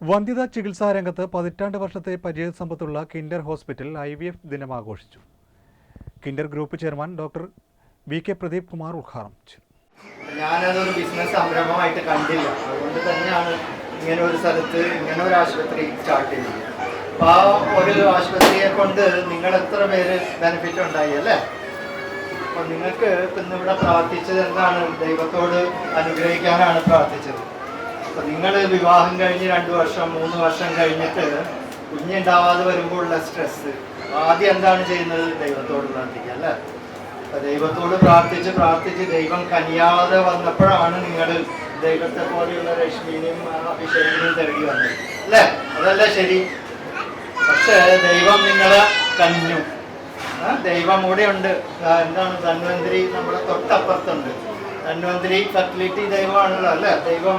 വന്ധ്യതാ ചികിത്സാ രംഗത്ത് പതിറ്റാണ്ട് വർഷത്തെ പരിചയസമ്പത്തുള്ള Kinder hospital I V F ദിനം ആഘോഷിച്ചു Kinder group chairman doctor V K Pradeep Kumar ഉദ്ഘാടനം ചെയ്തു. ഞാനതൊരു ബിസിനസ് സംരംഭമായിട്ട് കണ്ടില്ല. അതുകൊണ്ട് തന്നെയാണ് ഇങ്ങനെ ഒരു സ്ഥലത്ത് ഇങ്ങനെ ഒരു ആശുപത്രി സ്റ്റാർട്ട് ചെയ്തത്. അപ്പോൾ ആ ഒരു ആശുപത്രിയെ കൊണ്ട് നിങ്ങൾ എത്ര പേര് ബെനിഫിറ്റ് ഉണ്ടായി അല്ലേ? അപ്പോൾ നിങ്ങൾക്ക് ഇന്നിവിടെ പ്രാർത്ഥിച്ചത് എന്താണ്? ദൈവത്തോട് അനുഗ്രഹിക്കാനാണ് പ്രാർത്ഥിച്ചത്. നിങ്ങൾ വിവാഹം കഴിഞ്ഞ് രണ്ട് വർഷം മൂന്ന് വർഷം കഴിഞ്ഞിട്ട് കുഞ്ഞുണ്ടാവാതെ വരുമ്പോഴുള്ള സ്ട്രെസ് ആദ്യം എന്താണ് ചെയ്യുന്നത്? ദൈവത്തോട് പ്രാർത്ഥിക്കുക അല്ലേ? അപ്പൊ ദൈവത്തോട് പ്രാർത്ഥിച്ച് പ്രാർത്ഥിച്ച് ദൈവം കനിയാതെ വന്നപ്പോഴാണ് നിങ്ങൾ ദൈവത്തെ പോലെയുള്ള രശ്മിനെയും അഭിഷേകനെയും തേടി വന്നത് അല്ലേ? അതല്ല ശരി. പക്ഷെ ദൈവം നിങ്ങളെ കഞ്ഞു ദൈവം കൂടെ ഉണ്ട് എന്താണ്? ധന്വന്തിരി നമ്മുടെ തൊട്ടപ്പുറത്തുണ്ട്. ധന്വന്തിരി ഫെർട്ടിലിറ്റി ദൈവമാണല്ലോ അല്ലേ? ദൈവം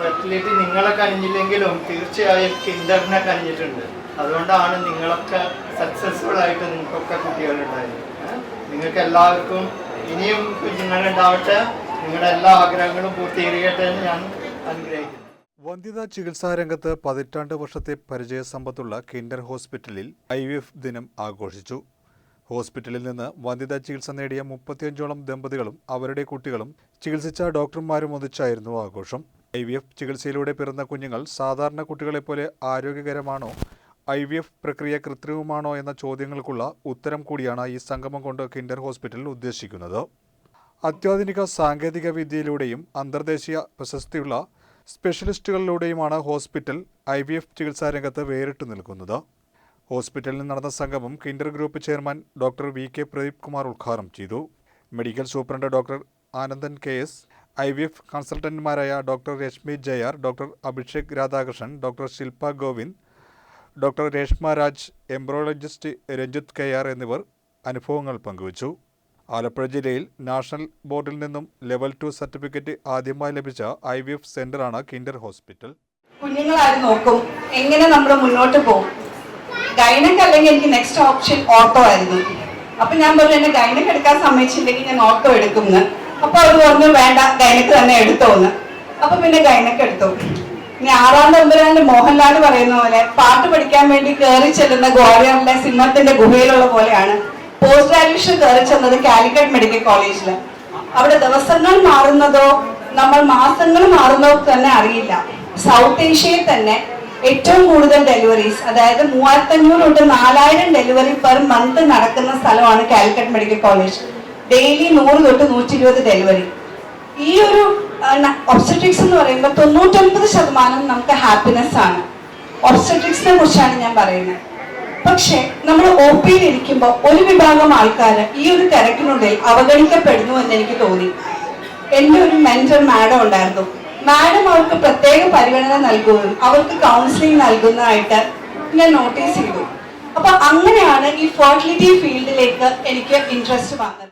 ഫെർട്ടിലിറ്റി നിങ്ങളെ കഴിഞ്ഞില്ലെങ്കിലും തീർച്ചയായും കിൻഡറിനെ കഴിഞ്ഞിട്ടുണ്ട്. അതുകൊണ്ടാണ് നിങ്ങളൊക്കെ സക്സസ്ഫുൾ ആയിട്ട് നിങ്ങൾക്കൊക്കെ കുട്ടികളുണ്ടായത്? നിങ്ങൾക്ക് എല്ലാവർക്കും ഇനിയും കുഞ്ഞുങ്ങളുണ്ടാവട്ടെ. നിങ്ങളുടെ എല്ലാ ആഗ്രഹങ്ങളും പൂർത്തീകരിക്കട്ടെ എന്ന് ഞാൻ അനുഗ്രഹിക്കുന്നു വന്ധ്യതാ ചികിത്സാ രംഗത്ത് പതിറ്റാണ്ട് വർഷത്തെ പരിചയസമ്പത്തുള്ള കിൻഡർ ഹോസ്പിറ്റലിൽ ഐ വി എഫ് ദിനം ആഘോഷിച്ചു. ഹോസ്പിറ്റലിൽ നിന്ന് വന്ധ്യതാ ചികിത്സ നേടിയ മുപ്പത്തിയഞ്ചോളം ദമ്പതികളും അവരുടെ കുട്ടികളും ചികിത്സിച്ച ഡോക്ടർമാരും ഒന്നിച്ചായിരുന്നു ആഘോഷം. ഐ വി എഫ് ചികിത്സയിലൂടെ പിറന്ന കുഞ്ഞുങ്ങൾ സാധാരണ കുട്ടികളെപ്പോലെ ആരോഗ്യകരമാണോ? ഐ വി എഫ് പ്രക്രിയ കൃത്രിമമാണോ എന്ന ചോദ്യങ്ങൾക്കുള്ള ഉത്തരം കൂടിയാണ് ഈ സംഗമം കൊണ്ട് കിൻഡർ ഹോസ്പിറ്റൽ ഉദ്ദേശിക്കുന്നത്. അത്യാധുനിക സാങ്കേതിക വിദ്യയിലൂടെയും അന്തർദേശീയ പ്രശസ്തിയുള്ള സ്പെഷ്യലിസ്റ്റുകളിലൂടെയുമാണ് ഹോസ്പിറ്റൽ ഐ വി എഫ് ചികിത്സാ രംഗത്ത് വേറിട്ട് നിൽക്കുന്നത്. ഹോസ്പിറ്റലിൽ നടന്ന സംഗമം Kinder group chairman doctor V K Pradeep Kumar ഉദ്ഘാടനം ചെയ്തു. Medical superintendent doctor Anandan K S I V F കൺസൾട്ടന്റുമാരായ doctor Reshmi Jayar doctor Abhishek Radhakrishnan doctor Shilpa Govind doctor Reshma Raj embryologist Ranjith K R എന്നിവർ അനുഭവങ്ങൾ പങ്കുവച്ചു. ആലപ്പുഴ ജില്ലയിൽ national ബോർഡിൽ നിന്നും level two certificate ആദ്യമായി ലഭിച്ച ഐ വി എഫ് സെന്ററാണ് Kinder hospital. കുഞ്ഞുങ്ങളാരും നോക്കും എങ്ങനെ നമ്മൾ മുന്നോട്ട് പോകും. ഗൈനക്ക് അല്ലെങ്കിൽ എനിക്ക് നെക്സ്റ്റ് ഓപ്ഷൻ ഓട്ടോ ആയിരുന്നു. അപ്പൊ ഞാൻ പറഞ്ഞു എന്നെ ഗൈനക്ക് എടുക്കാൻ സമ്മതിച്ചില്ലെങ്കിൽ ഞാൻ ഓട്ടോ എടുക്കുമെന്ന് അപ്പൊ അവർ പറഞ്ഞു വേണ്ട ഗൈനക്ക് തന്നെ എടുത്തോന്ന്. അപ്പൊ പിന്നെ ഗൈനക്ക് എടുത്തു. ഇനി ആറാം തമ്പുരാന്റെ മോഹൻലാൽ പറയുന്ന പോലെ പാട്ട് പഠിക്കാൻ വേണ്ടി കയറി ചെല്ലുന്ന ഗ്വാളിയറിലെ സിംഹത്തിന്റെ ഗുഹയിലുള്ള പോലെയാണ്. പോസ്റ്റ് ഗ്രാജുവേഷൻ കയറി ചെന്നത് കാലിക്കറ്റ് മെഡിക്കൽ കോളേജിൽ അവിടെ ദിവസങ്ങൾ മാറുന്നതോ നമ്മൾ മാസങ്ങൾ മാറുന്നതോ തന്നെ അറിയില്ല. സൗത്ത് ഏഷ്യയിൽ തന്നെ ഏറ്റവും കൂടുതൽ ഡെലിവറീസ് അതായത് മൂവായിരത്തി അഞ്ഞൂറ് തൊട്ട് നാലായിരം ഡെലിവറി പെർ മന്ത് നടക്കുന്ന സ്ഥലമാണ് കാലിക്കറ്റ് മെഡിക്കൽ കോളേജ്. ഡെയിലി നൂറ് തൊട്ട് നൂറ്റി ഇരുപത് ഡെലിവറി. ഈ ഒരു ഒബ്സ്റ്ററ്റിക്സ് എന്ന് പറയുമ്പോൾ തൊണ്ണൂറ്റൊൻപത് ശതമാനം നമുക്ക് ഹാപ്പിനെസ് ആണ്. ഒബ്സ്റ്ററ്റിക്സിനെ കുറിച്ചാണ് ഞാൻ പറയുന്നത്. പക്ഷെ നമ്മൾ ഒ പിയിൽ ഇരിക്കുമ്പോൾ ഒരു വിഭാഗം ആൾക്കാർ ഈ ഒരു തിരക്കിനുള്ളിൽ അവഗണിക്കപ്പെടുന്നു എന്ന് എനിക്ക് തോന്നി. എന്റെ ഒരു മെന്റർ മാഡം ഉണ്ടായിരുന്നു. മാഡം അവർക്ക് പ്രത്യേക പരിഗണന നൽകുകയും അവർക്ക് കൗൺസിലിംഗ് നൽകുന്നതായിട്ട് ഞാൻ നോട്ടീസ് ചെയ്തു. അപ്പൊ അങ്ങനെയാണ് ഈ ഫെർട്ടിലിറ്റി ഫീൽഡിലേക്ക് എനിക്ക് ഇൻട്രസ്റ്റ് വന്നത്.